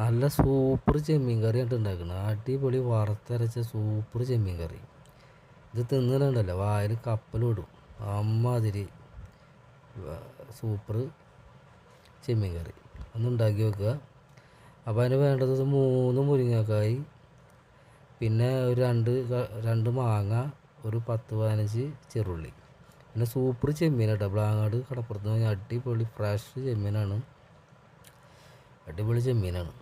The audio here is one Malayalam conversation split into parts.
നല്ല സൂപ്പർ ചെമ്മീൻ കറി ആയിട്ട് ഉണ്ടാക്കുന്നത് അടിപൊളി വറുത്തരച്ച സൂപ്പർ ചെമ്മീൻ കറി. ഇത് തിന്നലുണ്ടല്ലോ വായിൽ കപ്പലിടും അമ്മാതിരി സൂപ്പർ ചെമ്മീൻ കറി. ഒന്ന് ഉണ്ടാക്കി വെക്കുക. അപ്പോൾ അതിന് വേണ്ടത് മൂന്ന് മുരിങ്ങക്കായി പിന്നെ ഒരു രണ്ട് രണ്ട് മാങ്ങ ഒരു പത്ത് പതിനഞ്ച് ചെറുള്ളി. പിന്നെ സൂപ്പർ ചെമ്മീൻ കേട്ടോ. ബ്ലാങ്ങാട് കടപ്പുറത്ത് നിന്ന് അടിപൊളി ഫ്രഷ് ചെമ്മീനാണ്. അടിപൊളി ചെമ്മീനാണ്.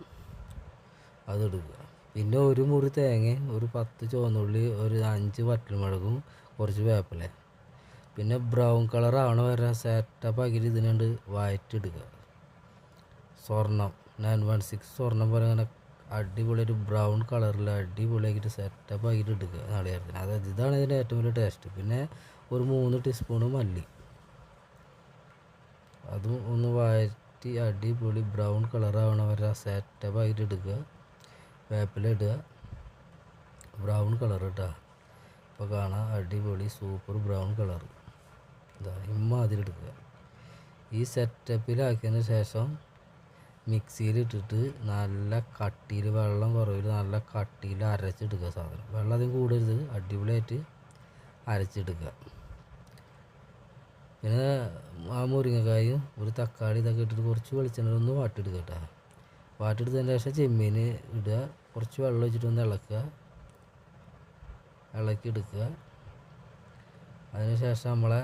അതെടുക്കുക പിന്നെ ഒരു മുറി തേങ്ങ ഒരു പത്ത് ചുവന്നുള്ളി ഒരു അഞ്ച് വറ്റൽമുളകും കുറച്ച് വേപ്പില. പിന്നെ ബ്രൗൺ കളർ ആവണ വരെ സെറ്റപ്പ് ആക്കിയിട്ട് ഇതിനുണ്ട് വയറ്റിടുക. സ്വർണം നയൻ വൺ സിക്സ് സ്വർണം പോലെ അങ്ങനെ അടിപൊളി ഒരു ബ്രൗൺ കളറിൽ അടിപൊളിയാക്കിയിട്ട് സെറ്റപ്പ് ആക്കിയിട്ട് എടുക്കുക നാളികേരത്തിന് അതായത് ഇതാണ് ഇതിന്റെ ഏറ്റവും വലിയ ടേസ്റ്റ് പിന്നെ ഒരു മൂന്ന് ടീസ്പൂണ് മല്ലി. അതും ഒന്ന് വഴറ്റി അടിപൊളി ബ്രൗൺ കളറാവണ വരെ സെറ്റപ്പ് ആയിട്ട് എടുക്കുക വേപ്പില ഇടുക. ബ്രൗൺ കളർ ഇട്ടാ അപ്പോൾ കാണാം അടിപൊളി സൂപ്പർ ബ്രൗൺ കളർ ഇതാ ഇമ്മാതിരി എടുക്കുക ഈ സെറ്റപ്പിലാക്കിയതിന് ശേഷം മിക്സിയിൽ ഇട്ടിട്ട് നല്ല കട്ടിയിൽ വെള്ളം കുറവിൽ നല്ല കട്ടിയിൽ അരച്ചെടുക്കുക സാധനം. വെള്ളം അധികം കൂടരുത്. അടിപൊളിയായിട്ട് അരച്ചെടുക്കുക പിന്നെ ആ മുരിങ്ങക്കായും ഒരു തക്കാളി ഇതൊക്കെ ഇട്ടിട്ട് കുറച്ച് വെളിച്ചെണ്ണ ഒന്ന് വാട്ടിയെടുക്കുക കേട്ടോ. വാട്ടിയെടുത്തതിന് ശേഷം ചെമ്മീൻ ഇടുക. കുറച്ച് വെള്ളം ഒഴിച്ചിട്ട് ഒന്ന് ഇളക്കുക. ഇളക്കി എടുക്കുക. അതിന് ശേഷം നമ്മളെ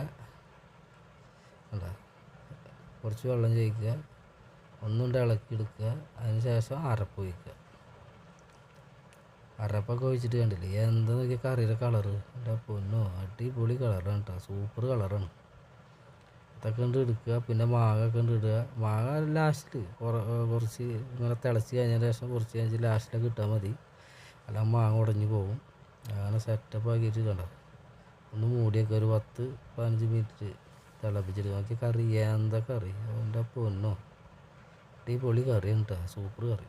എന്താ കുറച്ച് വെള്ളം ചേക്കുക ഒന്നുകൊണ്ട് ഇളക്കി എടുക്കുക. അതിന് ശേഷം അരപ്പ് ഒഴിക്കുക. അരപ്പൊക്കെ ഒഴിച്ചിട്ട് കണ്ടില്ലേ? എന്താ നോക്കിയാൽ കറിയുടെ കളറ്? എന്റെ പൊന്നോ അടിപൊളി കളറാണ് കേട്ടോ സൂപ്പർ കളറാണ്. ഇതൊക്കെ കണ്ട് എടുക്കുക. പിന്നെ മാങ്ങ ഉണ്ട് ഇടുക. മാങ്ങ ലാസ്റ്റിൽ കുറച്ച് ഇങ്ങനെ തിളച്ച് കഴിഞ്ഞതിന് ശേഷം കുറച്ച് കഴിഞ്ഞ് ലാസ്റ്റിലൊക്കെ ഇട്ടാൽ മതി. അല്ല മാങ്ങ ഉടഞ്ഞു പോകും. അങ്ങനെ സെറ്റപ്പ് ആക്കിയിട്ട് കണ്ട? ഒന്ന് മൂടിയൊക്കെ ഒരു പത്ത് പതിനഞ്ച് മിനിറ്റ് തിളപ്പിച്ചിട്ട് നോക്കി കറി. എന്താ കറി? അതിന്റെ പൊന്നോ? അടിപൊളി കറി കേട്ടോ സൂപ്പർ കറി.